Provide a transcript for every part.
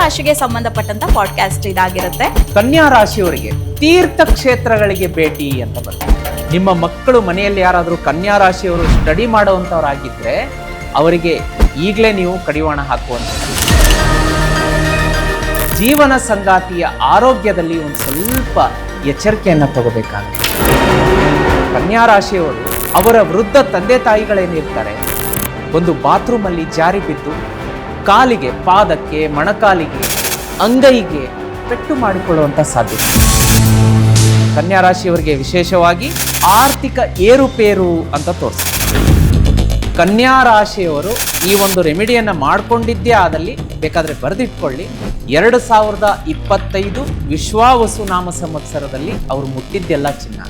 ರಾಶಿಗೆ ಸಂಬಂಧಪಟ್ಟಂತ ಪಾಡ್ಕಾಸ್ಟ್ ಇದಾಗಿರುತ್ತೆ. ಕನ್ಯಾ ರಾಶಿಯವರಿಗೆ ತೀರ್ಥ ಕ್ಷೇತ್ರಗಳಿಗೆ ಭೇಟಿ ಅಂತ ಬರ್ತದೆ ನಿಮ್ಮ ಮಕ್ಕಳು ಮನೆಯಲ್ಲಿ ಯಾರಾದರೂ ಕನ್ಯಾ ರಾಶಿಯವರು ಸ್ಟಡಿ ಮಾಡುವಂಥವ್ರಾಗಿದ್ರೆ ಅವರಿಗೆ ಈಗಲೇ ನೀವು ಕಡಿವಾಣ ಹಾಕುವಂಥದ್ದು. ಜೀವನ ಸಂಗಾತಿಯ ಆರೋಗ್ಯದಲ್ಲಿ ಒಂದು ಸ್ವಲ್ಪ ಎಚ್ಚರಿಕೆಯನ್ನು ತಗೋಬೇಕಾಗುತ್ತೆ. ಕನ್ಯಾ ರಾಶಿಯವರು ಅವರ ವೃದ್ಧ ತಂದೆ ತಾಯಿಗಳೇನಿರ್ತಾರೆ ಒಂದು ಬಾತ್ರೂಮಲ್ಲಿ ಜಾರಿ ಬಿದ್ದು ಕಾಲಿಗೆ, ಪಾದಕ್ಕೆ, ಮಣಕಾಲಿಗೆ, ಅಂಗೈಗೆ ಪೆಟ್ಟು ಮಾಡಿಕೊಳ್ಳುವಂಥ ಸಾಧ್ಯತೆ. ಕನ್ಯಾ ರಾಶಿಯವರಿಗೆ ವಿಶೇಷವಾಗಿ ಆರ್ಥಿಕ ಏರುಪೇರು ಅಂತ ತೋರಿಸ ಕನ್ಯಾ ರಾಶಿಯವರು ಈ ಒಂದು ರೆಮಿಡಿಯನ್ನು ಮಾಡಿಕೊಂಡಿದ್ದೇ ಆದಲ್ಲಿ ಬೇಕಾದರೆ ಬರೆದಿಟ್ಕೊಳ್ಳಿ. ಎರಡು ಸಾವಿರದ ಇಪ್ಪತ್ತೈದು ವಿಶ್ವಾವಸು ನಾಮ ಸಂವತ್ಸರದಲ್ಲಿ ಅವರು ಮುಟ್ಟಿದ್ದೆಲ್ಲ ಚಿನ್ನ.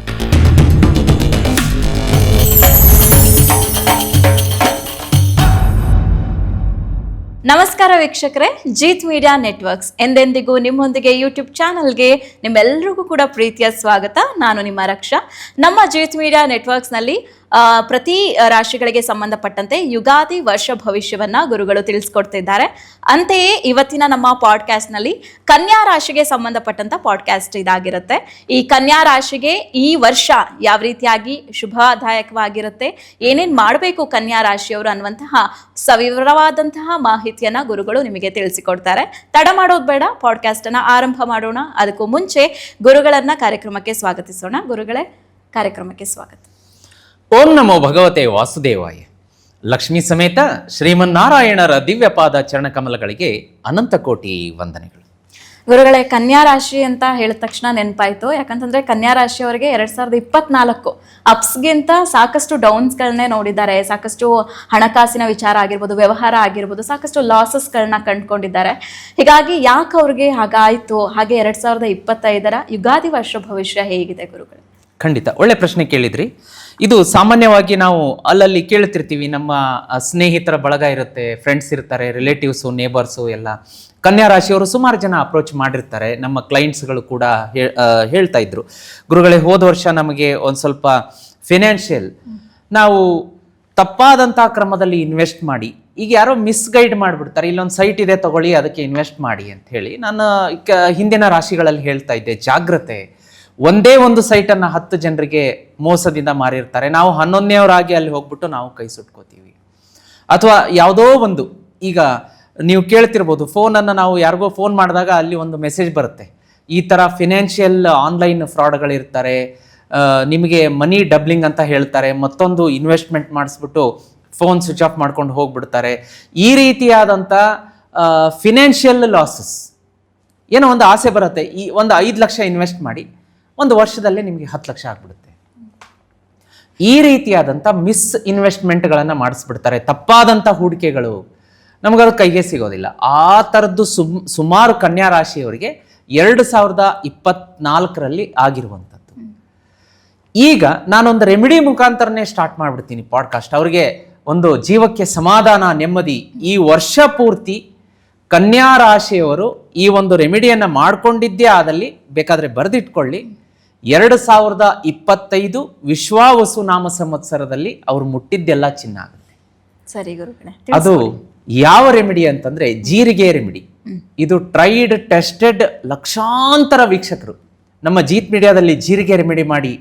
ನಮಸ್ಕಾರ ವೀಕ್ಷಕರೇ, ಜೀತ್ ಮೀಡಿಯಾ ನೆಟ್ವರ್ಕ್ಸ್ ಎಂದೆಂದಿಗೂ ನಿಮ್ಮೊಂದಿಗೆ ಯೂಟ್ಯೂಬ್ ಚಾನಲ್ಗೆ ನಿಮ್ಮೆಲ್ಲರಿಗೂ ಕೂಡ ಪ್ರೀತಿಯ ಸ್ವಾಗತ. ನಾನು ನಿಮ್ಮ ರಕ್ಷಾ. ನಮ್ಮ ಜೀತ್ ಮೀಡಿಯಾ ನೆಟ್ವರ್ಕ್ಸ್ನಲ್ಲಿ ಪ್ರತಿ ರಾಶಿಗಳಿಗೆ ಸಂಬಂಧಪಟ್ಟಂತೆ ಯುಗಾದಿ ವರ್ಷ ಭವಿಷ್ಯವನ್ನ ಗುರುಗಳು ತಿಳಿಸ್ಕೊಡ್ತಿದ್ದಾರೆ. ಅಂತೆಯೇ ಇವತ್ತಿನ ನಮ್ಮ ಪಾಡ್ಕಾಸ್ಟ್ನಲ್ಲಿ ಕನ್ಯಾ ರಾಶಿಗೆ ಸಂಬಂಧಪಟ್ಟಂತ ಪಾಡ್ಕಾಸ್ಟ್ ಇದಾಗಿರುತ್ತೆ. ಈ ಕನ್ಯಾ ರಾಶಿಗೆ ಈ ವರ್ಷ ಯಾವ ರೀತಿಯಾಗಿ ಶುಭದಾಯಕವಾಗಿರುತ್ತೆ, ಏನೇನು ಮಾಡಬೇಕು ಕನ್ಯಾ ರಾಶಿಯವರು ಅನ್ನುವಂತಹ ಸವಿವರವಾದಂತಹ ಮಾಹಿತಿಯನ್ನ ಗುರುಗಳು ನಿಮಗೆ ತಿಳಿಸಿಕೊಡ್ತಾರೆ. ತಡ ಮಾಡೋದು ಬೇಡ ಪಾಡ್ಕಾಸ್ಟ್ ಅನ್ನ ಆರಂಭ ಮಾಡೋಣ. ಅದಕ್ಕೂ ಮುಂಚೆ ಗುರುಗಳನ್ನ ಕಾರ್ಯಕ್ರಮಕ್ಕೆ ಸ್ವಾಗತಿಸೋಣ. ಗುರುಗಳೇ, ಕಾರ್ಯಕ್ರಮಕ್ಕೆ ಸ್ವಾಗತ. ಓಂ ನಮೋ ಭಗವತೆ ವಾಸುದೇವಾಯ. ಲಕ್ಷ್ಮೀ ಸಮೇತ ಶ್ರೀಮನ್ನಾರಾಯಣರ ದಿವ್ಯಪಾದ ಚರಣಕಮಲಗಳಿಗೆ ಅನಂತ ಕೋಟಿ ವಂದನೆಗಳು. ಗುರುಗಳೇ ಕನ್ಯಾ ರಾಶಿ ಅಂತ ಹೇಳಿದ ತಕ್ಷಣ ನೆನಪಾಯಿತು. ಯಾಕಂತಂದ್ರೆ ಕನ್ಯಾ ರಾಶಿಯವರಿಗೆ ಎರಡ್ ಸಾವಿರದ ಇಪ್ಪತ್ನಾಲ್ಕು ಅಪ್ಸ್ಗಿಂತ ಸಾಕಷ್ಟು ಡೌನ್ಸ್ಗಳನ್ನೇ ನೋಡಿದ್ದಾರೆ. ಸಾಕಷ್ಟು ಹಣಕಾಸಿನ ವಿಚಾರ ಆಗಿರ್ಬೋದು, ವ್ಯವಹಾರ ಆಗಿರ್ಬೋದು, ಸಾಕಷ್ಟು ಲಾಸಸ್ಗಳನ್ನ ಕಂಡುಕೊಂಡಿದ್ದಾರೆ. ಹೀಗಾಗಿ ಯಾಕೆ ಅವ್ರಿಗೆ ಹಾಗಾಯ್ತು? ಹಾಗೆ ಎರಡ್ ಸಾವಿರದ ಇಪ್ಪತ್ತೈದರ ಯುಗಾದಿ ವರ್ಷ ಭವಿಷ್ಯ ಹೇಗಿದೆ ಗುರುಗಳೇ? ಖಂಡಿತ. ಒಳ್ಳೆ ಪ್ರಶ್ನೆ ಕೇಳಿದ್ರಿ. ಇದು ಸಾಮಾನ್ಯವಾಗಿ ನಾವು ಅಲ್ಲಲ್ಲಿ ಕೇಳ್ತಿರ್ತೀವಿ, ನಮ್ಮ ಸ್ನೇಹಿತರ ಬಳಗ ಇರುತ್ತೆ ಫ್ರೆಂಡ್ಸ್ ಇರ್ತಾರೆ ರಿಲೇಟಿವ್ಸು ನೇಬರ್ಸು ಎಲ್ಲ. ಕನ್ಯಾ ರಾಶಿಯವರು ಸುಮಾರು ಜನ ಅಪ್ರೋಚ್ ಮಾಡಿರ್ತಾರೆ, ನಮ್ಮ ಕ್ಲೈಂಟ್ಸ್ಗಳು ಕೂಡ ಹೇಳ್ತಾ ಇದ್ರು. ಗುರುಗಳೇ, ಹೋದ ವರ್ಷ ನಮಗೆ ಒಂದು ಸ್ವಲ್ಪ ಫಿನಾನ್ಷಿಯಲ್ ನಾವು ತಪ್ಪಾದಂಥ ಕ್ರಮದಲ್ಲಿ ಇನ್ವೆಸ್ಟ್ ಮಾಡಿ. ಈಗ ಯಾರೋ ಮಿಸ್ಗೈಡ್ ಮಾಡಿಬಿಡ್ತಾರೆ, ಇಲ್ಲೊಂದು ಸೈಟ್ ಇದೆ ತಗೊಳ್ಳಿ, ಅದಕ್ಕೆ ಇನ್ವೆಸ್ಟ್ ಮಾಡಿ ಅಂತ ಹೇಳಿ. ನಾನು ಹಿಂದಿನ ರಾಶಿಗಳಲ್ಲಿ ಹೇಳ್ತಾ ಇದ್ದೆ, ಜಾಗ್ರತೆ. ಒಂದೇ ಒಂದು ಸೈಟನ್ನು ಹತ್ತು ಜನರಿಗೆ ಮೋಸದಿಂದ ಮಾರಿರ್ತಾರೆ. ನಾವು ಹನ್ನೊಂದನೇವರಾಗಿ ಅಲ್ಲಿ ಹೋಗ್ಬಿಟ್ಟು ನಾವು ಕೈ ಸುಟ್ಕೋತೀವಿ. ಅಥವಾ ಯಾವುದೋ ಒಂದು, ಈಗ ನೀವು ಕೇಳ್ತಿರ್ಬೋದು ಫೋನನ್ನು ನಾವು ಯಾರಿಗೋ ಫೋನ್ ಮಾಡಿದಾಗ ಅಲ್ಲಿ ಒಂದು ಮೆಸೇಜ್ ಬರುತ್ತೆ. ಈ ಥರ ಫಿನಾನ್ಷಿಯಲ್ ಆನ್ಲೈನ್ ಫ್ರಾಡ್ಗಳಿರ್ತಾರೆ. ನಿಮಗೆ ಮನಿ ಡಬ್ಲಿಂಗ್ ಅಂತ ಹೇಳ್ತಾರೆ. ಮತ್ತೊಂದು ಇನ್ವೆಸ್ಟ್ಮೆಂಟ್ ಮಾಡಿಸ್ಬಿಟ್ಟು ಫೋನ್ ಸ್ವಿಚ್ ಆಫ್ ಮಾಡ್ಕೊಂಡು ಹೋಗ್ಬಿಡ್ತಾರೆ. ಈ ರೀತಿಯಾದಂಥ ಫಿನಾನ್ಷಿಯಲ್ ಲಾಸಸ್ ಏನೋ ಒಂದು ಆಸೆ ಬರುತ್ತೆ. ಈ ಒಂದು ಐದು ಲಕ್ಷ ಇನ್ವೆಸ್ಟ್ ಮಾಡಿ. ಒಂದು ವರ್ಷದಲ್ಲೇ ನಿಮಗೆ ಹತ್ತು ಲಕ್ಷ ಆಗ್ಬಿಡುತ್ತೆ. ಈ ರೀತಿಯಾದಂಥ ಮಿಸ್ ಇನ್ವೆಸ್ಟ್ಮೆಂಟ್ಗಳನ್ನು ಮಾಡಿಸ್ಬಿಡ್ತಾರೆ. ತಪ್ಪಾದಂಥ ಹೂಡಿಕೆಗಳು ನಮಗದು ಕೈಗೆ ಸಿಗೋದಿಲ್ಲ. ಆ ಥರದ್ದು ಸುಮ್, ಸುಮಾರು ಕನ್ಯಾ ರಾಶಿಯವರಿಗೆ ಎರಡು ಸಾವಿರದ ಇಪ್ಪತ್ನಾಲ್ಕರಲ್ಲಿ ಆಗಿರುವಂಥದ್ದು. ಈಗ ನಾನೊಂದು ರೆಮಿಡಿ ಮುಖಾಂತರನೇ ಸ್ಟಾರ್ಟ್ ಮಾಡಿಬಿಡ್ತೀನಿ ಪಾಡ್ಕಾಸ್ಟ್. ಅವರಿಗೆ ಒಂದು ಜೀವಕ್ಕೆ ಸಮಾಧಾನ, ನೆಮ್ಮದಿ ಈ ವರ್ಷ ಪೂರ್ತಿ ಕನ್ಯಾ ರಾಶಿಯವರು ಈ ಒಂದು ರೆಮಿಡಿಯನ್ನು ಮಾಡಿಕೊಂಡಿದ್ದೇ ಆದಲ್ಲಿ ಬೇಕಾದರೆ ಬರೆದಿಟ್ಕೊಳ್ಳಿ. ಎರಡು ಸಾವಿರದ ಇಪ್ಪತ್ತೈದು ವಿಶ್ವಾವಸು ನಾಮ ಸಂವತ್ಸರದಲ್ಲಿ ಅವ್ರು ಮುಟ್ಟಿದ್ದೆಲ್ಲ ಚಿನ್ನ ಆಗುತ್ತೆ. ಸರಿ ಗುರುಗಳೇ ಅದು ಯಾವ ರೆಮಿಡಿ ಅಂತಂದ್ರೆ ಜೀರಿಗೆ ರೆಮಿಡಿ. ಇದು ಟ್ರೈಡ್ ಟೆಸ್ಟೆಡ್ ಲಕ್ಷಾಂತರ ವೀಕ್ಷಕರು ನಮ್ಮ ಜೀತ್ ಮೀಡಿಯಾದಲ್ಲಿ ಜೀರಿಗೆ ರೆಮಿಡಿ ಮಾಡಿ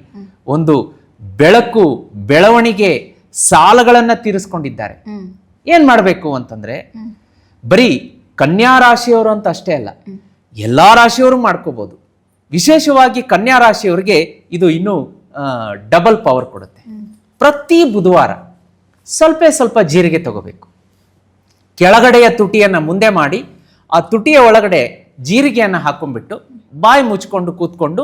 ಒಂದು ಬೆಳಕು ಬೆಳವಣಿಗೆ ಸಾಲಗಳನ್ನ ತೀರಿಸ್ಕೊಂಡಿದ್ದಾರೆ. ಏನ್ ಮಾಡಬೇಕು ಅಂತಂದ್ರೆ ಬರೀ ಕನ್ಯಾ ರಾಶಿಯವರು ಅಂತ ಅಷ್ಟೇ ಅಲ್ಲ ಎಲ್ಲಾ ರಾಶಿಯವರು ಮಾಡ್ಕೋಬಹುದು ವಿಶೇಷವಾಗಿ ಕನ್ಯಾ ರಾಶಿಯವರಿಗೆ ಇದು ಇನ್ನೂ ಡಬಲ್ ಪವರ್ ಕೊಡುತ್ತೆ. ಪ್ರತಿ ಬುಧವಾರ ಸ್ವಲ್ಪ ಸ್ವಲ್ಪ ಜೀರಿಗೆ ತಗೋಬೇಕು. ಕೆಳಗಡೆಯ ತುಟಿಯನ್ನು ಮುಂದೆ ಮಾಡಿ ಆ ತುಟಿಯ ಒಳಗಡೆ ಜೀರಿಗೆಯನ್ನು ಹಾಕೊಂಡ್ಬಿಟ್ಟು ಬಾಯಿ ಮುಚ್ಕೊಂಡು ಕೂತ್ಕೊಂಡು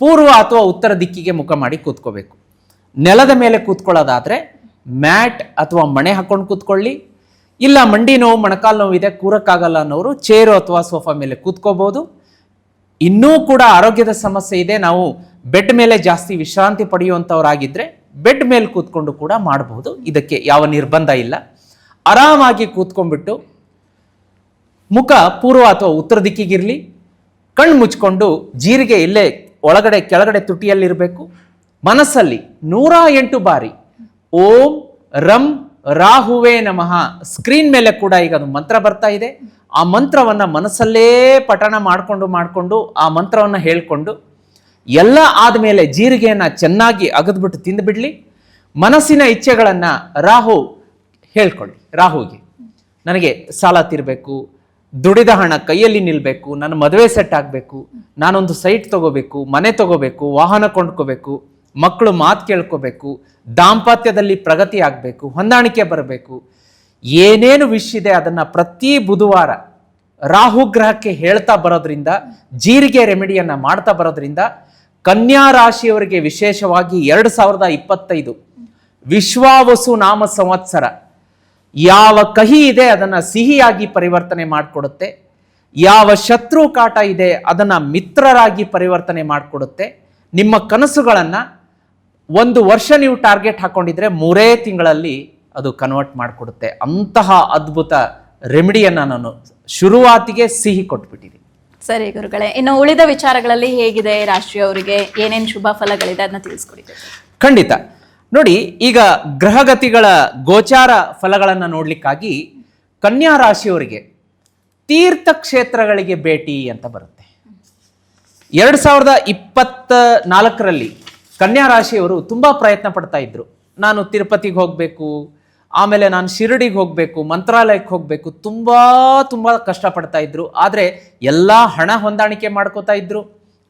ಪೂರ್ವ ಅಥವಾ ಉತ್ತರ ದಿಕ್ಕಿಗೆ ಮುಖ ಮಾಡಿ ಕೂತ್ಕೋಬೇಕು. ನೆಲದ ಮೇಲೆ ಕೂತ್ಕೊಳ್ಳೋದಾದರೆ ಮ್ಯಾಟ್ ಅಥವಾ ಮಣೆ ಹಾಕೊಂಡು ಕೂತ್ಕೊಳ್ಳಿ. ಇಲ್ಲ ಮಂಡಿ ನೋವು ಮೊಣಕಾಲು ನೋವು ಇದೆ ಕೂರಕ್ಕಾಗಲ್ಲ ಅನ್ನೋರು ಚೇರು ಅಥವಾ ಸೋಫಾ ಮೇಲೆ ಕೂತ್ಕೋಬಹುದು ಇನ್ನೂ ಕೂಡ ಆರೋಗ್ಯದ ಸಮಸ್ಯೆ ಇದೆ. ನಾವು ಬೆಡ್ ಮೇಲೆ ಜಾಸ್ತಿ ವಿಶ್ರಾಂತಿ ಪಡೆಯುವಂಥವರಾಗಿದ್ದರೆ ಬೆಡ್ ಮೇಲೆ ಕೂತ್ಕೊಂಡು ಕೂಡ ಮಾಡಬಹುದು. ಇದಕ್ಕೆ ಯಾವ ನಿರ್ಬಂಧ ಇಲ್ಲ. ಆರಾಮಾಗಿ ಕೂತ್ಕೊಂಡ್ಬಿಟ್ಟು ಮುಖ ಪೂರ್ವ ಅಥವಾ ಉತ್ತರ ದಿಕ್ಕಿಗಿರಲಿ ಕಣ್ಣು ಮುಚ್ಕೊಂಡು ಜೀರಿಗೆ ಇಲ್ಲೇ ಒಳಗಡೆ ಕೆಳಗಡೆ ತುಟಿಯಲ್ಲಿರಬೇಕು. ಮನಸ್ಸಲ್ಲಿ ನೂರ ಎಂಟು ಬಾರಿ ಓಂ ರಂ ರಾಹುವೇ ನಮಃ ಸ್ಕ್ರೀನ್ ಮೇಲೆ ಕೂಡ ಈಗ ಅದು ಮಂತ್ರ ಬರ್ತಾ ಇದೆ. ಆ ಮಂತ್ರವನ್ನು ಮನಸ್ಸಲ್ಲೇ ಪಠಣ ಮಾಡಿಕೊಂಡು ಮಾಡಿಕೊಂಡು ಆ ಮಂತ್ರವನ್ನು ಹೇಳಿಕೊಂಡು ಎಲ್ಲ ಆದಮೇಲೆ ಜೀರಿಗೆಯನ್ನು ಚೆನ್ನಾಗಿ ಅಗದ್ಬಿಟ್ಟು ತಿಂದುಬಿಡಲಿ ಮನಸ್ಸಿನ ಇಚ್ಛೆಗಳನ್ನು ರಾಹು ಹೇಳ್ಕೊಳ್ಳಿ. ರಾಹುಗೆ, ನನಗೆ ಸಾಲ ತಿರಬೇಕು, ದುಡಿದ ಹಣ ಕೈಯಲ್ಲಿ ನಿಲ್ಲಬೇಕು ನನ್ನ ಮದುವೆ ಸೆಟ್ ಆಗಬೇಕು, ನಾನೊಂದು ಸೈಟ್ ತಗೋಬೇಕು, ಮನೆ ತಗೋಬೇಕು, ವಾಹನ ಕೊಂಡ್ಕೋಬೇಕು, ಮಕ್ಕಳು ಮಾತು ಕೇಳ್ಕೋಬೇಕು, ದಾಂಪತ್ಯದಲ್ಲಿ ಪ್ರಗತಿ ಆಗಬೇಕು, ಹೊಂದಾಣಿಕೆ ಬರಬೇಕು ಏನೇನು ವಿಶ್ ಇದೆ ಅದನ್ನ ಪ್ರತಿ ಬುಧವಾರ ರಾಹು ಗ್ರಹಕ್ಕೆ ಹೇಳ್ತಾ ಬರೋದ್ರಿಂದ, ಜೀರಿಗೆ ರೆಮಿಡಿಯನ್ನ ಮಾಡ್ತಾ ಬರೋದ್ರಿಂದ ಕನ್ಯಾ ರಾಶಿಯವರಿಗೆ ವಿಶೇಷವಾಗಿ ಎರಡು ಸಾವಿರದ ಇಪ್ಪತ್ತೈದು ವಿಶ್ವಾವಸು ನಾಮ ಸಂವತ್ಸರ ಯಾವ ಕಹಿ ಇದೆ ಅದನ್ನ ಸಿಹಿಯಾಗಿ ಪರಿವರ್ತನೆ ಮಾಡಿಕೊಡುತ್ತೆ, ಯಾವ ಶತ್ರು ಕಾಟ ಇದೆ ಅದನ್ನ ಮಿತ್ರರಾಗಿ ಪರಿವರ್ತನೆ ಮಾಡಿಕೊಡುತ್ತೆ, ನಿಮ್ಮ ಕನಸುಗಳನ್ನು ಒಂದು ವರ್ಷ ನೀವು ಟಾರ್ಗೆಟ್ ಹಾಕೊಂಡಿದ್ರೆ ಮೂರೇ ತಿಂಗಳಲ್ಲಿ ಅದು ಕನ್ವರ್ಟ್ ಮಾಡಿಕೊಡುತ್ತೆ. ಅಂತಹ ಅದ್ಭುತ ರೆಮಿಡಿಯನ್ನು ನಾನು ಶುರುವಾತಿಗೆ ಸಿಹಿ ಕೊಟ್ಬಿಟ್ಟಿದ್ದೀನಿ ಸರಿ ಗುರುಗಳೇ ಇನ್ನು ಉಳಿದ ವಿಚಾರಗಳಲ್ಲಿ ಹೇಗಿದೆ ರಾಶಿಯವರಿಗೆ ಏನೇನು ಶುಭ ಫಲಗಳಿದೆ ಅದನ್ನ ತಿಳಿಸ್ಕೊಡಿ. ಖಂಡಿತ. ನೋಡಿ ಈಗ ಗ್ರಹಗತಿಗಳ ಗೋಚಾರ ಫಲಗಳನ್ನು ನೋಡಲಿಕ್ಕಾಗಿ ಕನ್ಯಾ ರಾಶಿಯವರಿಗೆ ತೀರ್ಥ ಕ್ಷೇತ್ರಗಳಿಗೆ ಭೇಟಿ ಅಂತ ಬರುತ್ತೆ. ಎರಡು ಸಾವಿರದ ಇಪ್ಪತ್ತ ನಾಲ್ಕರಲ್ಲಿ ಕನ್ಯಾ ರಾಶಿಯವರು ತುಂಬಾ ಪ್ರಯತ್ನ ಪಡ್ತಾ ಇದ್ರು. ನಾನು ತಿರುಪತಿಗೆ ಹೋಗಬೇಕು ಆಮೇಲೆ ನಾನು ಶಿರಡಿಗೆ ಹೋಗಬೇಕು, ಮಂತ್ರಾಲಯಕ್ಕೆ ಹೋಗಬೇಕು, ತುಂಬ ತುಂಬ ಕಷ್ಟಪಡ್ತಾ ಇದ್ರು. ಆದರೆ ಎಲ್ಲ ಹಣ ಹೊಂದಾಣಿಕೆ ಮಾಡ್ಕೋತಾ ಇದ್ರು,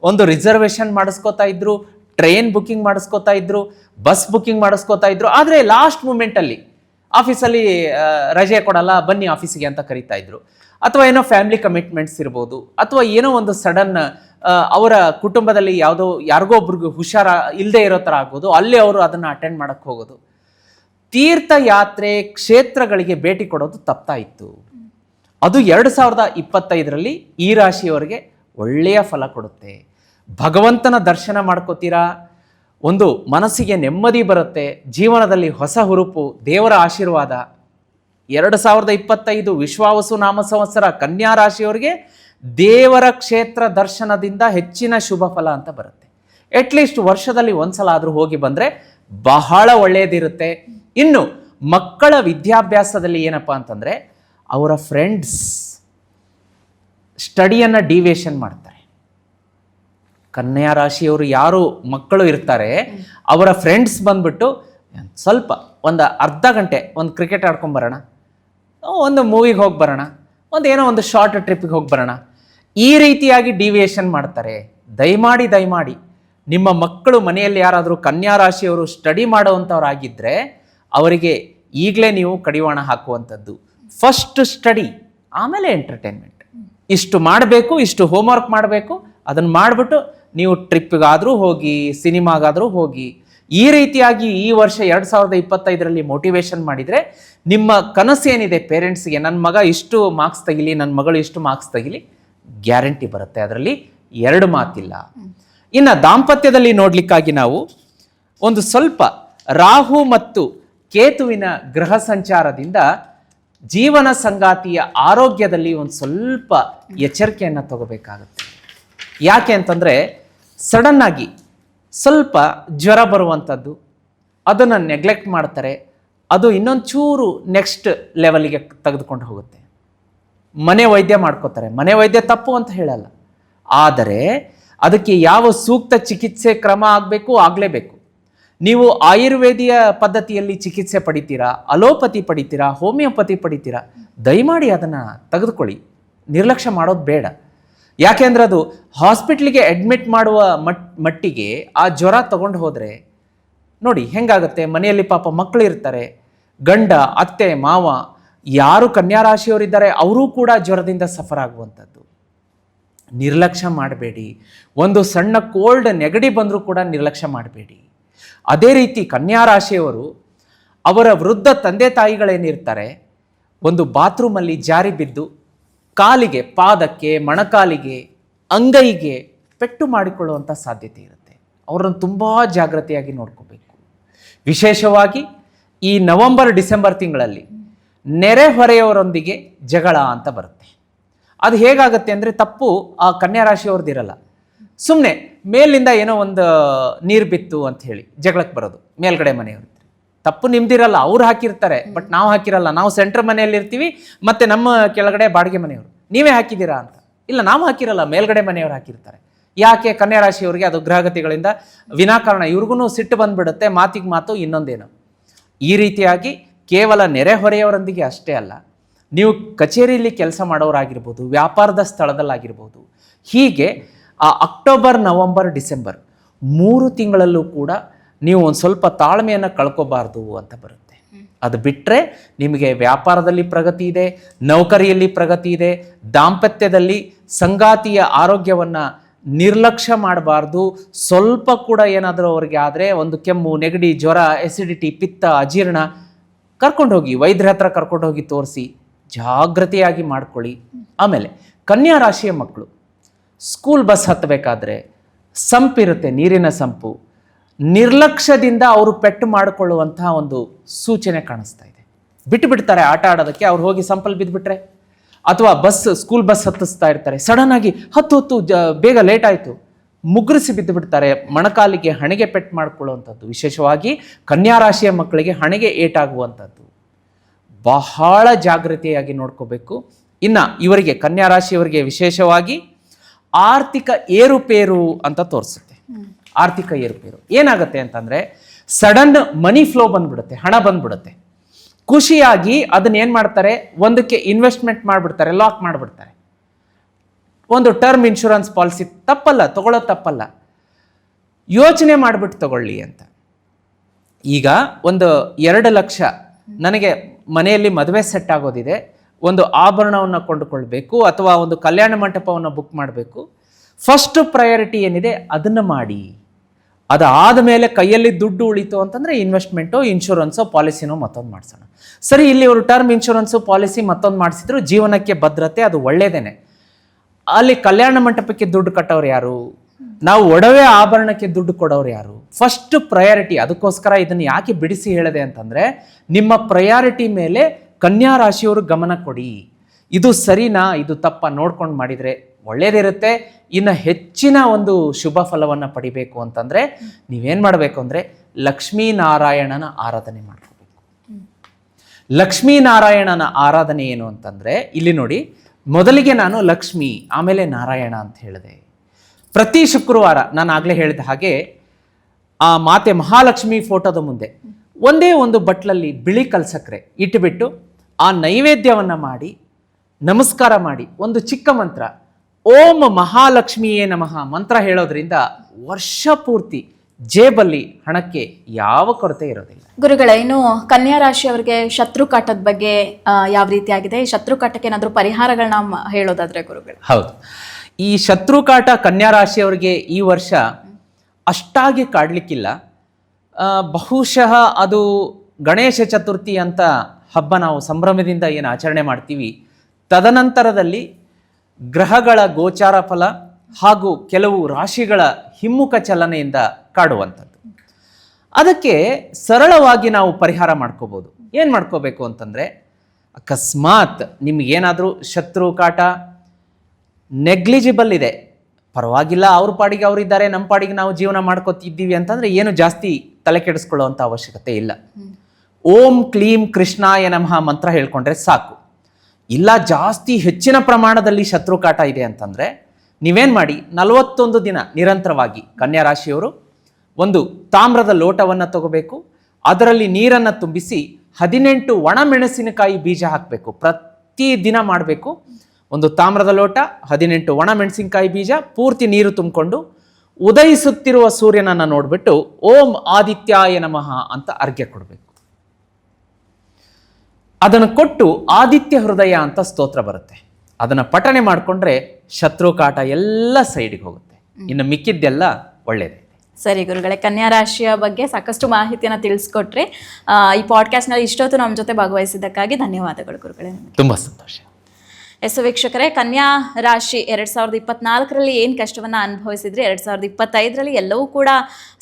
ಒಂದು ರಿಸರ್ವೇಷನ್ ಮಾಡಿಸ್ಕೋತಾ ಇದ್ರು, ಟ್ರೈನ್ ಬುಕ್ಕಿಂಗ್ ಮಾಡಿಸ್ಕೋತಾ ಇದ್ರು, ಬಸ್ ಬುಕ್ಕಿಂಗ್ ಮಾಡಿಸ್ಕೋತಾ ಇದ್ರು. ಆದರೆ ಲಾಸ್ಟ್ ಮೂಮೆಂಟಲ್ಲಿ ಆಫೀಸಲ್ಲಿ ರಜೆ ಕೊಡಲ್ಲ, ಬನ್ನಿ ಆಫೀಸಿಗೆ ಅಂತ ಕರಿತಾ ಇದ್ರು. ಅಥವಾ ಏನೋ ಫ್ಯಾಮಿಲಿ ಕಮಿಟ್ಮೆಂಟ್ಸ್ ಇರ್ಬೋದು, ಅಥವಾ ಏನೋ ಒಂದು ಸಡನ್ ಅವರ ಕುಟುಂಬದಲ್ಲಿ ಯಾವುದೋ, ಯಾರಿಗೋ ಒಬ್ರಿಗೂ ಹುಷಾರ ಇಲ್ಲದೆ ಇರೋ ಥರ ಆಗ್ಬೋದು, ಅಲ್ಲಿ ಅವರು ಅದನ್ನು ಅಟೆಂಡ್ ಮಾಡೋಕ್ಕೆ ಹೋಗೋದು. ತೀರ್ಥಯಾತ್ರೆ ಕ್ಷೇತ್ರಗಳಿಗೆ ಭೇಟಿ ಕೊಡೋದು ತಪ್ತಾ ಇತ್ತು. ಅದು ಎರಡು ಸಾವಿರದ ಇಪ್ಪತ್ತೈದರಲ್ಲಿ ಈ ರಾಶಿಯವರಿಗೆ ಒಳ್ಳೆಯ ಫಲ ಕೊಡುತ್ತೆ. ಭಗವಂತನ ದರ್ಶನ ಮಾಡ್ಕೋತೀರಾ? ಒಂದು ಮನಸ್ಸಿಗೆ ನೆಮ್ಮದಿ ಬರುತ್ತೆ. ಜೀವನದಲ್ಲಿ ಹೊಸ ಹುರುಪು, ದೇವರ ಆಶೀರ್ವಾದ. ಎರಡು ಸಾವಿರದ ಇಪ್ಪತ್ತೈದು ವಿಶ್ವಾವಸು ನಾಮ ಸಂವತ್ಸರ ಕನ್ಯಾ ರಾಶಿಯವರಿಗೆ ದೇವರ ಕ್ಷೇತ್ರ ದರ್ಶನದಿಂದ ಹೆಚ್ಚಿನ ಶುಭ ಫಲ ಅಂತ ಬರುತ್ತೆ. ಅಟ್ಲೀಸ್ಟ್ ವರ್ಷದಲ್ಲಿ ಒಂದ್ಸಲ ಆದರೂ ಹೋಗಿ ಬಂದರೆ ಬಹಳ ಒಳ್ಳೆಯದಿರುತ್ತೆ ಇನ್ನು ಮಕ್ಕಳ ವಿದ್ಯಾಭ್ಯಾಸದಲ್ಲಿ ಏನಪ್ಪ ಅಂತಂದರೆ ಅವರ ಫ್ರೆಂಡ್ಸ್ ಸ್ಟಡಿಯನ್ನು ಡಿವಿಯೇಷನ್ ಮಾಡ್ತಾರೆ. ಕನ್ಯಾ ರಾಶಿಯವರು ಯಾರು ಮಕ್ಕಳು ಇರ್ತಾರೆ, ಅವರ ಫ್ರೆಂಡ್ಸ್ ಬಂದ್ಬಿಟ್ಟು ಸ್ವಲ್ಪ ಒಂದು ಅರ್ಧ ಗಂಟೆ ಒಂದು ಕ್ರಿಕೆಟ್ ಆಡ್ಕೊಂಬರೋಣ ಒಂದು ಮೂವಿಗೆ ಹೋಗಿ ಬರೋಣ, ಒಂದು ಏನೋ ಒಂದು ಶಾರ್ಟ್ ಟ್ರಿಪ್ಪಿಗೆ ಹೋಗಿ ಬರೋಣ, ಈ ರೀತಿಯಾಗಿ ಡಿವಿಯೇಷನ್ ಮಾಡ್ತಾರೆ. ದಯಮಾಡಿ ದಯಮಾಡಿ, ನಿಮ್ಮ ಮಕ್ಕಳು ಮನೆಯಲ್ಲಿ ಯಾರಾದರೂ ಕನ್ಯಾ ರಾಶಿಯವರು ಸ್ಟಡಿ ಮಾಡುವಂಥವ್ರಾಗಿದ್ದರೆ ಅವರಿಗೆ ಈಗಲೇ ನೀವು ಕಡಿವಾಣ ಹಾಕುವಂಥದ್ದು. ಫಸ್ಟ್ ಸ್ಟಡಿ ಆಮೇಲೆ ಎಂಟರ್ಟೈನ್ಮೆಂಟ್ ಇಷ್ಟು ಮಾಡಬೇಕು, ಇಷ್ಟು ಹೋಮ್ವರ್ಕ್ ಮಾಡಬೇಕು, ಅದನ್ನು ಮಾಡಿಬಿಟ್ಟು ನೀವು ಟ್ರಿಪ್ಗಾದರೂ ಹೋಗಿ ಸಿನಿಮಾಗಾದರೂ ಹೋಗಿ, ಈ ರೀತಿಯಾಗಿ ಈ ವರ್ಷ ಎರಡು ಸಾವಿರದ ಇಪ್ಪತ್ತೈದರಲ್ಲಿ ಮೋಟಿವೇಶನ್ ಮಾಡಿದರೆ ನಿಮ್ಮ ಕನಸು ಏನಿದೆ ಪೇರೆಂಟ್ಸ್ಗೆ ನನ್ನ ಮಗ ಇಷ್ಟು ಮಾರ್ಕ್ಸ್ ತೆಗಿಲಿ ನನ್ನ ಮಗಳು ಇಷ್ಟು ಮಾರ್ಕ್ಸ್ ತೆಗಿಲಿ ಗ್ಯಾರಂಟಿ ಬರುತ್ತೆ. ಅದರಲ್ಲಿ ಎರಡು ಮಾತಿಲ್ಲ. ಇನ್ನು ದಾಂಪತ್ಯದಲ್ಲಿ ನೋಡಲಿಕ್ಕಾಗಿ ನಾವು ಒಂದು ಸ್ವಲ್ಪ ರಾಹು ಮತ್ತು ಕೇತುವಿನ ಗ್ರಹ ಸಂಚಾರದಿಂದ ಜೀವನ ಸಂಗಾತಿಯ ಆರೋಗ್ಯದಲ್ಲಿ ಒಂದು ಸ್ವಲ್ಪ ಎಚ್ಚರಿಕೆಯನ್ನು ತಗೋಬೇಕಾಗುತ್ತೆ. ಯಾಕೆ ಅಂತಂದರೆ ಸಡನ್ ಆಗಿ ಸ್ವಲ್ಪ ಜ್ವರ ಬರುವಂಥದ್ದು ಅದನ್ನು ನೆಗ್ಲೆಕ್ಟ್ ಮಾಡ್ತಾರೆ, ಅದು ಇನ್ನೊಂದು ಚೂರು ನೆಕ್ಸ್ಟ್ ಲೆವೆಲಿಗೆ ತೆಗೆದುಕೊಂಡು ಹೋಗುತ್ತೆ. ಮನೆ ವೈದ್ಯ ಮಾಡ್ಕೋತಾರೆ, ಮನೆ ವೈದ್ಯ ತಪ್ಪು ಅಂತ ಹೇಳಲ್ಲ. ಆದರೆ ಅದಕ್ಕೆ ಯಾವ ಸೂಕ್ತ ಚಿಕಿತ್ಸೆ ಕ್ರಮ ಆಗಬೇಕು, ಆಗಲೇಬೇಕು. ನೀವು ಆಯುರ್ವೇದಿಯ ಪದ್ಧತಿಯಲ್ಲಿ ಚಿಕಿತ್ಸೆ ಪಡಿತೀರಾ, ಅಲೋಪತಿ ಪಡಿತೀರಾ, ಹೋಮಿಯೋಪತಿ ಪಡಿತೀರಾ, ದಯಮಾಡಿ ಅದನ್ನು ತೆಗೆದುಕೊಳ್ಳಿ. ನಿರ್ಲಕ್ಷ್ಯ ಮಾಡೋದು ಬೇಡ. ಯಾಕೆಂದ್ರೆ ಅದು ಹಾಸ್ಪಿಟ್ಲಿಗೆ ಅಡ್ಮಿಟ್ ಮಾಡುವ ಮಟ್, ಮಟ್ಟಿಗೆ ಆ ಜ್ವರ ತಗೊಂಡು ಹೋದರೆ, ನೋಡಿ ಹೆಂಗಾಗುತ್ತೆ, ಮನೆಯಲ್ಲಿ ಪಾಪ ಮಕ್ಕಳು ಇರ್ತಾರೆ, ಗಂಡ, ಅತ್ತೆ, ಮಾವ, ಯಾರು ಕನ್ಯಾ ರಾಶಿಯವರಿದ್ದಾರೆ ಅವರೂ ಕೂಡ ಜ್ವರದಿಂದ ಸಫರ್ ಆಗುವಂಥದ್ದು. ನಿರ್ಲಕ್ಷ್ಯ ಮಾಡಬೇಡಿ. ಒಂದು ಸಣ್ಣ ಕೋಲ್ಡ್ ನೆಗಡಿ ಬಂದರೂ ಕೂಡ ನಿರ್ಲಕ್ಷ್ಯ ಮಾಡಬೇಡಿ. ಅದೇ ರೀತಿ ಕನ್ಯಾ ರಾಶಿಯವರು ಅವರ ವೃದ್ಧ ತಂದೆ ತಾಯಿಗಳೇನಿರ್ತಾರೆ ಒಂದು ಬಾತ್ರೂಮಲ್ಲಿ ಜಾರಿ ಬಿದ್ದು ಕಾಲಿಗೆ, ಪಾದಕ್ಕೆ, ಮೊಣಕಾಲಿಗೆ, ಅಂಗೈಗೆ ಪೆಟ್ಟು ಮಾಡಿಕೊಳ್ಳುವಂಥ ಸಾಧ್ಯತೆ ಇರುತ್ತೆ. ಅವರನ್ನು ತುಂಬ ಜಾಗ್ರತೆಯಾಗಿ ನೋಡ್ಕೋಬೇಕು. ವಿಶೇಷವಾಗಿ ಈ ನವೆಂಬರ್, ಡಿಸೆಂಬರ್ ತಿಂಗಳಲ್ಲಿ ನೆರೆಹೊರೆಯವರೊಂದಿಗೆ ಜಗಳ ಅಂತ ಬರುತ್ತೆ. ಅದು ಹೇಗಾಗುತ್ತೆ ಅಂದರೆ ತಪ್ಪು ಆ ಕನ್ಯಾ ರಾಶಿಯವ್ರದ್ದಿರಲ್ಲ ಸುಮ್ಮನೆ ಮೇಲಿಂದ ಏನೋ ಒಂದು ನೀರು ಬಿತ್ತು ಅಂತ ಹೇಳಿ ಜಗಳಕ್ಕೆ ಬರೋದು ಮೇಲ್ಗಡೆ ಮನೆಯವರು ತಪ್ಪು ನಿಮ್ದಿರಲ್ಲ ಅವ್ರು ಹಾಕಿರ್ತಾರೆ ಬಟ್ ನಾವು ಹಾಕಿರಲ್ಲ ನಾವು ಸೆಂಟ್ರ್ ಮನೆಯಲ್ಲಿ ಇರ್ತೀವಿ ಮತ್ತೆ ನಮ್ಮ ಕೆಳಗಡೆ ಬಾಡಿಗೆ ಮನೆಯವರು. ನೀವೇ ಹಾಕಿದ್ದೀರಾ ಅಂತ. ಇಲ್ಲ ನಾವು ಹಾಕಿರಲ್ಲ ಮೇಲ್ಗಡೆ ಮನೆಯವರು ಹಾಕಿರ್ತಾರೆ. ಯಾಕೆ ಕನ್ಯಾ ರಾಶಿಯವರಿಗೆ ಅದು ಗ್ರಹಗತಿಗಳಿಂದ ವಿನಾಕಾರಣ ಇವ್ರಿಗೂ ಸಿಟ್ಟು ಬಂದ್ಬಿಡುತ್ತೆ ಮಾತಿಗೆ ಮಾತು ಇನ್ನೊಂದೇನು. ಈ ರೀತಿಯಾಗಿ ಕೇವಲ ನೆರೆಹೊರೆಯವರೊಂದಿಗೆ ಅಷ್ಟೇ ಅಲ್ಲ ನೀವು ಕಚೇರಿಯಲ್ಲಿ ಕೆಲಸ ಮಾಡೋರಾಗಿರ್ಬೋದು ವ್ಯಾಪಾರದ ಸ್ಥಳದಲ್ಲಾಗಿರ್ಬೋದು ಹೀಗೆ ಆ ಅಕ್ಟೋಬರ್, ನವಂಬರ್, ಡಿಸೆಂಬರ್ ಮೂರು ತಿಂಗಳಲ್ಲೂ ಕೂಡ ನೀವು ಒಂದು ಸ್ವಲ್ಪ ತಾಳ್ಮೆಯನ್ನು ಕಳ್ಕೋಬಾರ್ದು ಅಂತ ಬರುತ್ತೆ. ಅದು ಬಿಟ್ಟರೆ ನಿಮಗೆ ವ್ಯಾಪಾರದಲ್ಲಿ ಪ್ರಗತಿ ಇದೆ, ನೌಕರಿಯಲ್ಲಿ ಪ್ರಗತಿ ಇದೆ, ದಾಂಪತ್ಯದಲ್ಲಿ ಸಂಗಾತಿಯ ಆರೋಗ್ಯವನ್ನು ನಿರ್ಲಕ್ಷ್ಯ ಮಾಡಬಾರ್ದು, ಸ್ವಲ್ಪ ಕೂಡ ಏನಾದರೂ ಅವ್ರಿಗೆ ಆದರೆ ಒಂದು ಕೆಮ್ಮು, ನೆಗಡಿ, ಜ್ವರ ಎಸಿಡಿಟಿ ಪಿತ್ತ, ಅಜೀರ್ಣ ಕರ್ಕೊಂಡು ಹೋಗಿ ವೈದ್ಯರ ಹತ್ರ ಕರ್ಕೊಂಡು ಹೋಗಿ ತೋರಿಸಿ ಜಾಗ್ರತೆಯಾಗಿ ಮಾಡ್ಕೊಳ್ಳಿ. ಆಮೇಲೆ ಕನ್ಯಾ ರಾಶಿಯ ಮಕ್ಕಳು ಸ್ಕೂಲ್ ಬಸ್ ಹತ್ತಬೇಕಾದ್ರೆ ಸಂಪಿರುತ್ತೆ ನೀರಿನ ಸಂಪು. ನಿರ್ಲಕ್ಷ್ಯದಿಂದ ಅವರು ಪೆಟ್ಟು ಮಾಡಿಕೊಳ್ಳುವಂತಹ ಒಂದು ಸೂಚನೆ ಕಾಣಿಸ್ತಾ ಇದೆ. ಬಿಟ್ಟು ಬಿಡ್ತಾರೆ ಆಟ ಆಡೋದಕ್ಕೆ, ಅವ್ರು ಹೋಗಿ ಸಂಪಲ್ಲಿ ಬಿದ್ದುಬಿಟ್ರೆ ಅಥವಾ ಬಸ್, ಸ್ಕೂಲ್ ಬಸ್ ಹತ್ತಿಸ್ತಾ ಇರ್ತಾರೆ. ಸಡನ್ ಆಗಿ ಹತ್ತು ಹೊತ್ತು ಬೇಗ ಲೇಟ್ ಆಯಿತು. ಮುಗ್ರಿಸಿ ಬಿದ್ದು ಬಿಡ್ತಾರೆ. ಮೊಣಕಾಲಿಗೆ ಹಣೆಗೆ ಪೆಟ್ಟು ಮಾಡಿಕೊಳ್ಳುವಂಥದ್ದು, ವಿಶೇಷವಾಗಿ ಕನ್ಯಾ ರಾಶಿಯ ಮಕ್ಕಳಿಗೆ ಹಣೆಗೆ ಏಟಾಗುವಂಥದ್ದು. ಬಹಳ ಜಾಗೃತಿಯಾಗಿ ನೋಡ್ಕೋಬೇಕು. ಇನ್ನು ಇವರಿಗೆ, ಕನ್ಯಾ ರಾಶಿಯವರಿಗೆ ವಿಶೇಷವಾಗಿ ಆರ್ಥಿಕ ಏರುಪೇರು ಅಂತ ತೋರಿಸುತ್ತೆ. ಆರ್ಥಿಕ ಏರುಪೇರು. ಏನಾಗುತ್ತೆ ಅಂತಂದ್ರೆ, ಸಡನ್ ಮನಿ ಫ್ಲೋ ಬಂದ್ಬಿಡುತ್ತೆ, ಹಣ ಬಂದ್ಬಿಡುತ್ತೆ. ಖುಷಿಯಾಗಿ ಅದನ್ನ ಏನ್ ಮಾಡ್ತಾರೆ? ಒಂದಕ್ಕೆ ಇನ್ವೆಸ್ಟ್ಮೆಂಟ್ ಮಾಡಿಬಿಡ್ತಾರೆ, ಲಾಕ್ ಮಾಡಿಬಿಡ್ತಾರೆ. ಒಂದು ಟರ್ಮ್ ಇನ್ಶೂರೆನ್ಸ್ ಪಾಲಿಸಿ ತಪ್ಪಲ್ಲ ತಗೊಳ್ಳೋ ತಪ್ಪಲ್ಲ. ಯೋಚನೆ ಮಾಡಿಬಿಟ್ಟು ತಗೊಳ್ಳಿ ಅಂತ. ಈಗ ಒಂದು ಎರಡು ಲಕ್ಷ, ನನಗೆ ಮನೆಯಲ್ಲಿ ಮದುವೆ ಸೆಟ್ ಆಗೋದಿದೆ ಒಂದು ಆಭರಣವನ್ನು ಕೊಂಡುಕೊಳ್ಬೇಕು ಅಥವಾ ಒಂದು ಕಲ್ಯಾಣ ಮಂಟಪವನ್ನು ಬುಕ್ ಮಾಡಬೇಕು. ಫಸ್ಟ್ ಪ್ರಯಾರಿಟಿ ಏನಿದೆ? ಅದನ್ನು ಮಾಡಿ. ಅದಾದ ಮೇಲೆ ಕೈಯಲ್ಲಿ ದುಡ್ಡು ಉಳಿತು ಅಂತಂದರೆ ಇನ್ವೆಸ್ಟ್ಮೆಂಟು ಇನ್ಶೂರೆನ್ಸೋ ಪಾಲಿಸಿನೋ ಮತ್ತೊಂದು ಮಾಡಿಸೋಣ. ಸರಿ, ಇಲ್ಲಿ ಅವರು ಟರ್ಮ್ ಇನ್ಶೂರೆನ್ಸು ಪಾಲಿಸಿ ಮತ್ತೊಂದು ಮಾಡಿಸಿದ್ರು, ಜೀವನಕ್ಕೆ ಭದ್ರತೆ ಅದು ಒಳ್ಳೆಯದೇನೆ ಅಲ್ಲಿ ಕಲ್ಯಾಣ ಮಂಟಪಕ್ಕೆ ದುಡ್ಡು ಕಟ್ಟೋರು ಯಾರು? ನಾವು ಒಡವೆ ಆಭರಣಕ್ಕೆ ದುಡ್ಡು ಕೊಡೋರು ಯಾರು? ಫಸ್ಟ್ ಪ್ರಯಾರಿಟಿ ಅದಕ್ಕೋಸ್ಕರ ಇದನ್ನು ಯಾಕೆ ಬಿಡಿಸಿ ಹೇಳಿದೆ ಅಂತಂದರೆ, ನಿಮ್ಮ ಪ್ರಯಾರಿಟಿ ಮೇಲೆ ಕನ್ಯಾ ರಾಶಿಯವರು ಗಮನ ಕೊಡಿ. ಇದು ಸರಿನಾ, ಇದು ತಪ್ಪ ನೋಡ್ಕೊಂಡು ಮಾಡಿದರೆ ಒಳ್ಳೇದಿರುತ್ತೆ. ಇನ್ನು ಹೆಚ್ಚಿನ ಒಂದು ಶುಭ ಫಲವನ್ನು ಪಡಿಬೇಕು ಅಂತಂದರೆ ನೀವೇನು ಮಾಡಬೇಕು ಅಂದರೆ ಲಕ್ಷ್ಮೀನಾರಾಯಣನ ಆರಾಧನೆ ಮಾಡ್ಕೋಬೇಕು. ಲಕ್ಷ್ಮೀನಾರಾಯಣನ ಆರಾಧನೆ ಏನು ಅಂತಂದರೆ, ಇಲ್ಲಿ ನೋಡಿ, ಮೊದಲಿಗೆ ನಾನು ಲಕ್ಷ್ಮಿ, ಆಮೇಲೆ ನಾರಾಯಣ ಅಂತ ಹೇಳಿದೆ. ಪ್ರತಿ ಶುಕ್ರವಾರ ನಾನು ಆಗಲೇ ಹೇಳಿದ ಹಾಗೆ ಆ ಮಾತೆ ಮಹಾಲಕ್ಷ್ಮಿ ಫೋಟೋದ ಮುಂದೆ ಒಂದೇ ಒಂದು ಬಟ್ಲಲ್ಲಿ ಬಿಳಿ ಕಲ್ಸಕ್ರೆ ಇಟ್ಟುಬಿಟ್ಟು ಆ ನೈವೇದ್ಯವನ್ನು ಮಾಡಿ ನಮಸ್ಕಾರ ಮಾಡಿ ಒಂದು ಚಿಕ್ಕ ಮಂತ್ರ ಓಂ ಮಹಾಲಕ್ಷ್ಮಿಯೇ ನಮಃ ಮಂತ್ರ ಹೇಳೋದ್ರಿಂದ ವರ್ಷ ಪೂರ್ತಿ ಜೇಬಲ್ಲಿ ಹಣಕ್ಕೆ ಯಾವ ಕೊರತೆ ಇರೋದಿಲ್ಲ. ಗುರುಗಳ ಇನ್ನು ಕನ್ಯಾ ರಾಶಿಯವರಿಗೆ ಶತ್ರು ಕಾಟದ ಬಗ್ಗೆ ಯಾವ ರೀತಿಯಾಗಿದೆ? ಈ ಶತ್ರು ಕಾಟಕ್ಕೆ ಏನಾದರೂ ಪರಿಹಾರಗಳನ್ನ ಹೇಳೋದಾದ್ರೆ ಗುರುಗಳು. ಹೌದು. ಈ ಶತ್ರು ಕಾಟ ಕನ್ಯಾ ರಾಶಿಯವರಿಗೆ ಈ ವರ್ಷ ಅಷ್ಟಾಗಿ ಕಾಡಲಿಕ್ಕಿಲ್ಲ. ಬಹುಶಃ ಅದು ಗಣೇಶ ಚತುರ್ಥಿ ಅಂತ ಹಬ್ಬ ನಾವು ಸಂಭ್ರಮದಿಂದ ಏನು ಆಚರಣೆ ಮಾಡ್ತೀವಿ. ತದನಂತರದಲ್ಲಿ ಗ್ರಹಗಳ ಗೋಚಾರ ಫಲ ಹಾಗೂ ಕೆಲವು ರಾಶಿಗಳ ಹಿಮ್ಮುಖ ಚಲನೆಯಿಂದ ಕಾಡುವಂಥದ್ದು. ಅದಕ್ಕೆ ಸರಳವಾಗಿ ನಾವು ಪರಿಹಾರ ಮಾಡ್ಕೋಬೋದು. ಏನು ಮಾಡ್ಕೋಬೇಕು ಅಂತಂದರೆ, ಅಕಸ್ಮಾತ್ ನಿಮಗೇನಾದರೂ ಶತ್ರು ಕಾಟ ನೆಗ್ಲಿಜಿಬಲ್ ಇದೆ. ಪರವಾಗಿಲ್ಲ, ಅವ್ರ ಪಾಡಿಗೆ ಅವರಿದ್ದಾರೆ ನಮ್ಮ ಪಾಡಿಗೆ ನಾವು ಜೀವನ ಮಾಡ್ಕೋತಿದ್ದೀವಿ ಅಂತಂದರೆ ಏನು ಜಾಸ್ತಿ ತಲೆ ಕೆಡಿಸ್ಕೊಳ್ಳೋ ಅವಶ್ಯಕತೆ ಇಲ್ಲ. ಓಂ ಕ್ಲೀಂ ಕೃಷ್ಣಾಯ ನಮಃ ಮಂತ್ರ ಹೇಳ್ಕೊಂಡ್ರೆ ಸಾಕು. ಇಲ್ಲ ಜಾಸ್ತಿ ಹೆಚ್ಚಿನ ಪ್ರಮಾಣದಲ್ಲಿ ಶತ್ರುಕಾಟ ಇದೆ ಅಂತಂದರೆ ನೀವೇನು ಮಾಡಿ ನಲವತ್ತೊಂದು ದಿನ ನಿರಂತರವಾಗಿ ಕನ್ಯಾ ರಾಶಿಯವರು ಒಂದು ತಾಮ್ರದ ಲೋಟವನ್ನು ತಗೋಬೇಕು, ಅದರಲ್ಲಿ ನೀರನ್ನು ತುಂಬಿಸಿ ಹದಿನೆಂಟು ಒಣಮೆಣಸಿನಕಾಯಿ ಬೀಜ ಹಾಕಬೇಕು. ಪ್ರತಿದಿನ ಮಾಡಬೇಕು. ಒಂದು ತಾಮ್ರದ ಲೋಟ, ಹದಿನೆಂಟು ಒಣ ಮೆಣಸಿನಕಾಯಿ ಬೀಜ, ಪೂರ್ತಿ ನೀರು ತುಂಬಿಕೊಂಡು ಉದಯಿಸುತ್ತಿರುವ ಸೂರ್ಯನನ್ನು ನೋಡಿಬಿಟ್ಟು ಓಂ ಆದಿತ್ಯಾಯ ನಮಃ ಅಂತ ಅರ್ಘ್ಯ ಕೊಡಬೇಕು. ಅದನ್ನು ಕೊಟ್ಟು ಆದಿತ್ಯ ಹೃದಯ ಅಂತ ಸ್ತೋತ್ರ ಬರುತ್ತೆ. ಅದನ್ನು ಪಠಣೆ ಮಾಡಿಕೊಂಡ್ರೆ ಶತ್ರು ಕಾಟ ಎಲ್ಲ ಸೈಡ್ಗೆ ಹೋಗುತ್ತೆ. ಇನ್ನು ಮಿಕ್ಕಿದ್ದೆಲ್ಲ ಒಳ್ಳೆಯದೇ ಸರಿ ಗುರುಗಳೇ ಕನ್ಯಾ ರಾಶಿಯ ಬಗ್ಗೆ ಸಾಕಷ್ಟು ಮಾಹಿತಿಯನ್ನು ತಿಳಿಸ್ಕೊಟ್ರಿ. ಈ ಪಾಡ್ಕಾಸ್ಟ್ನಲ್ಲಿ ಇಷ್ಟೊತ್ತು ನಮ್ಮ ಜೊತೆ ಭಾಗವಹಿಸಿದ್ದಕ್ಕಾಗಿ ಧನ್ಯವಾದಗಳು ಗುರುಗಳೇ ತುಂಬ ಸಂತೋಷ. ಎಸ್ ವೀಕ್ಷಕರೇ, ಕನ್ಯಾ ರಾಶಿ ಎರಡು ಸಾವಿರದ ಇಪ್ಪತ್ನಾಲ್ಕರಲ್ಲಿ ಏನು ಕಷ್ಟವನ್ನು ಅನುಭವಿಸಿದ್ರಿ? ಎರಡು ಸಾವಿರದ ಇಪ್ಪತ್ತೈದರಲ್ಲಿ ಎಲ್ಲವೂ ಕೂಡ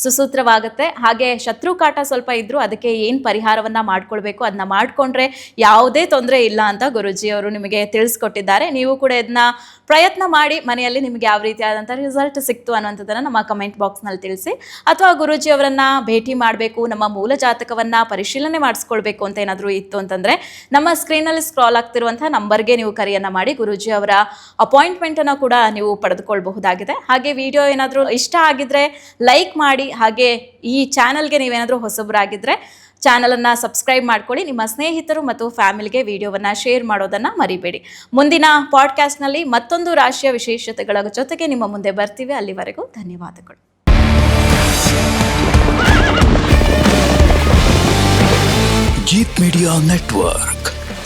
ಸುಸೂತ್ರವಾಗುತ್ತೆ. ಹಾಗೆ ಶತ್ರು ಕಾಟ ಸ್ವಲ್ಪ ಇದ್ದರೂ ಅದಕ್ಕೆ ಏನು ಪರಿಹಾರವನ್ನು ಮಾಡ್ಕೊಳ್ಬೇಕು? ಅದನ್ನ ಮಾಡಿಕೊಂಡ್ರೆ ಯಾವುದೇ ತೊಂದರೆ ಇಲ್ಲ ಅಂತ ಗುರುಜಿ ಅವರು ನಿಮಗೆ ತಿಳಿಸ್ಕೊಟ್ಟಿದ್ದಾರೆ. ನೀವು ಕೂಡ ಇದನ್ನ ಪ್ರಯತ್ನ ಮಾಡಿ ಮನೆಯಲ್ಲಿ ನಿಮಗೆ ಯಾವ ರೀತಿಯಾದಂಥ ರಿಸಲ್ಟ್ ಸಿಕ್ತು ಅನ್ನುವಂಥದ್ದನ್ನು ನಮ್ಮ ಕಮೆಂಟ್ ಬಾಕ್ಸ್ನಲ್ಲಿ ತಿಳಿಸಿ. ಅಥವಾ ಗುರೂಜಿ ಅವರನ್ನ ಭೇಟಿ ಮಾಡಬೇಕು, ನಮ್ಮ ಮೂಲ ಜಾತಕವನ್ನು ಪರಿಶೀಲನೆ ಮಾಡಿಸ್ಕೊಳ್ಬೇಕು ಅಂತ ಏನಾದರೂ ಇತ್ತು ಅಂತಂದರೆ, ನಮ್ಮ ಸ್ಕ್ರೀನಲ್ಲಿ ಸ್ಕ್ರಾಲ್ ಆಗ್ತಿರುವಂಥ ನಂಬರ್ಗೆ ನೀವು ಕರೆಯನ್ನ ಮಾಡಿ ಗುರುಜಿ ಅವರ ಅಪಾಯಿಂಟ್ಮೆಂಟ್ ಅನ್ನು ಕೂಡ ನೀವು ಪಡೆದುಕೊಳ್ಬಹುದಾಗಿದೆ. ಹಾಗೆ ವಿಡಿಯೋ ಏನಾದರೂ ಇಷ್ಟ ಆಗಿದ್ರೆ ಲೈಕ್ ಮಾಡಿ, ಹಾಗೆ ಈ ಚಾನಲ್ಗೆ ನೀವೇನಾದರೂ ಹೊಸಬರಾಗಿದ್ರೆ ಚಾನಲನ್ನು ಸಬ್ಸ್ಕ್ರೈಬ್ ಮಾಡ್ಕೊಳ್ಳಿ. ನಿಮ್ಮ ಸ್ನೇಹಿತರು ಮತ್ತು ಫ್ಯಾಮಿಲಿಗೆ ವಿಡಿಯೋವನ್ನು ಶೇರ್ ಮಾಡೋದನ್ನು ಮರಿಬೇಡಿ. ಮುಂದಿನ ಪಾಡ್ಕಾಸ್ಟ್ನಲ್ಲಿ ಮತ್ತೊಂದು ರಾಶಿಯ ವಿಶೇಷತೆಗಳ ಜೊತೆಗೆ ನಿಮ್ಮ ಮುಂದೆ ಬರ್ತೀವಿ. ಅಲ್ಲಿವರೆಗೂ ಧನ್ಯವಾದಗಳು. Jeet media network